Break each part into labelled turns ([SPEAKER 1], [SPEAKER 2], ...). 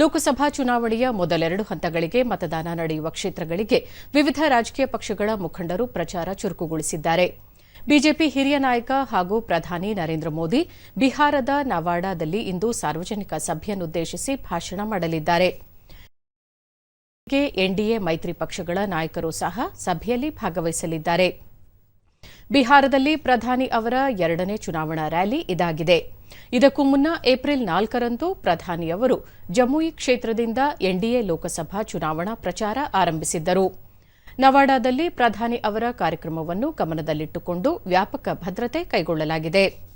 [SPEAKER 1] ಲೋಕಸಭಾ ಚುನಾವಣೆಯ ಮೊದಲೆರಡು ಹಂತಗಳಿಗೆ ಮತದಾನ ನಡೆಯುವ ಕ್ಷೇತ್ರಗಳಿಗೆ ವಿವಿಧ ರಾಜಕೀಯ ಪಕ್ಷಗಳ ಮುಖಂಡರು ಪ್ರಚಾರ ಚುರುಕುಗೊಳಿಸಿದ್ದಾರೆ. ಬಿಜೆಪಿ ಹಿರಿಯ ನಾಯಕ ಹಾಗೂ ಪ್ರಧಾನಿ ನರೇಂದ್ರ ಮೋದಿ ಬಿಹಾರದ ನವಾಡಾದಲ್ಲಿ ಇಂದು ಸಾರ್ವಜನಿಕ ಸಭೆಯನ್ನುದ್ದೇಶಿಸಿ ಭಾಷಣ ಮಾಡಲಿದ್ದಾರೆ. ಎನ್ಡಿಎ ಮೈತ್ರಿ ಪಕ್ಷಗಳ ನಾಯಕರು ಸಹ ಸಭೆಯಲ್ಲಿ ಭಾಗವಹಿಸಲಿದ್ದಾರೆ. ಬಿಹಾರದಲ್ಲಿ ಪ್ರಧಾನಿ ಅವರ ಎರಡನೇ ಚುನಾವಣಾ ರ್ಯಾಲಿ ಇದಾಗಿದೆ. ಇದಕ್ಕೂ ಮುನ್ನ ಏಪ್ರಿಲ್ ನಾಲ್ಕರಂದು ಪ್ರಧಾನಿ ಅವರು ಜಮ್ಮುಯಿ ಕ್ಷೇತ್ರದಿಂದ ಎನ್ಡಿಎ ಲೋಕಸಭಾ ಚುನಾವಣಾ ಪ್ರಚಾರ ಆರಂಭಿಸಿದ್ದರು. ನವಾಡಾದಲ್ಲಿ ಪ್ರಧಾನಿ ಅವರ ಕಾರ್ಯಕ್ರಮವನ್ನು ಗಮನದಲ್ಲಿಟ್ಟುಕೊಂಡು ವ್ಯಾಪಕ ಭದ್ರತೆ ಕೈಗೊಳ್ಳಲಾಗಿದೆ.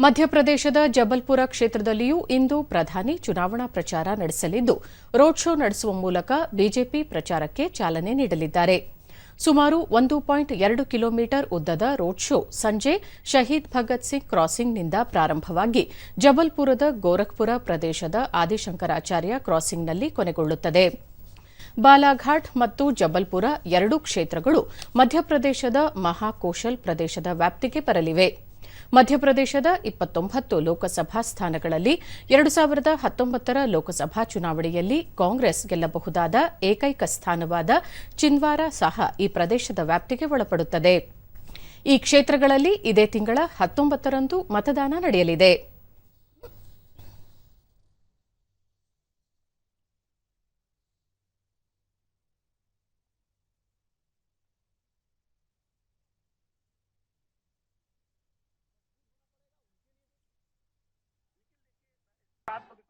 [SPEAKER 1] ಮಧ್ಯಪ್ರದೇಶದ ಜಬಲ್ಪುರ ಕ್ಷೇತ್ರದಲ್ಲಿಯೂ ಇಂದು ಪ್ರಧಾನಿ ಚುನಾವಣಾ ಪ್ರಚಾರ ನಡೆಸಲಿದ್ದು, ರೋಡ್ ಶೋ ನಡೆಸುವ ಮೂಲಕ ಬಿಜೆಪಿ ಪ್ರಚಾರಕ್ಕೆ ಚಾಲನೆ ನೀಡಲಿದ್ದಾರೆ. ಸುಮಾರು ಒಂದು ಪಾಯಿಂಟ್ ಎರಡು ಕಿಲೋಮೀಟರ್ ಉದ್ದದ ರೋಡ್ ಶೋ ಸಂಜೆ ಶಹೀದ್ ಭಗತ್ ಸಿಂಗ್ ಕ್ರಾಸಿಂಗ್ನಿಂದ ಪ್ರಾರಂಭವಾಗಿ ಜಬಲ್ಪುರದ ಗೋರಖ್ಪುರ ಪ್ರದೇಶದ ಆದಿಶಂಕರಾಚಾರ್ಯ ಕ್ರಾಸಿಂಗ್ನಲ್ಲಿ ಕೊನೆಗೊಳ್ಳುತ್ತದೆ. ಬಾಲಾಘಾಟ್ ಮತ್ತು ಜಬಲ್ಪುರ ಎರಡೂ ಕ್ಷೇತ್ರಗಳು ಮಧ್ಯಪ್ರದೇಶದ ಮಹಾಕೋಶಲ್ ಪ್ರದೇಶದ ವ್ಯಾಪ್ತಿಗೆ ಬರಲಿವೆ. ಮಧ್ಯಪ್ರದೇಶದ ಇಪ್ಪತ್ತೊಂಬತ್ತು ಲೋಕಸಭಾ ಸ್ಥಾನಗಳಲ್ಲಿ ಎರಡು ಸಾವಿರದ ಹತ್ತೊಂಬತ್ತರ ಲೋಕಸಭಾ ಚುನಾವಣೆಯಲ್ಲಿ ಕಾಂಗ್ರೆಸ್ ಗೆಲ್ಲಬಹುದಾದ ಏಕೈಕ ಸ್ಥಾನವಾದ ಚಿನ್ವಾರ ಸಹ ಈ ಪ್ರದೇಶದ ವ್ಯಾಪ್ತಿಗೆ ಒಳಪಡುತ್ತದೆ. ಈ ಕ್ಷೇತ್ರಗಳಲ್ಲಿ ಇದೇ ತಿಂಗಳ ಹತ್ತೊಂಬತ್ತರಂದು ಮತದಾನ ನಡೆಯಲಿದೆ. Rob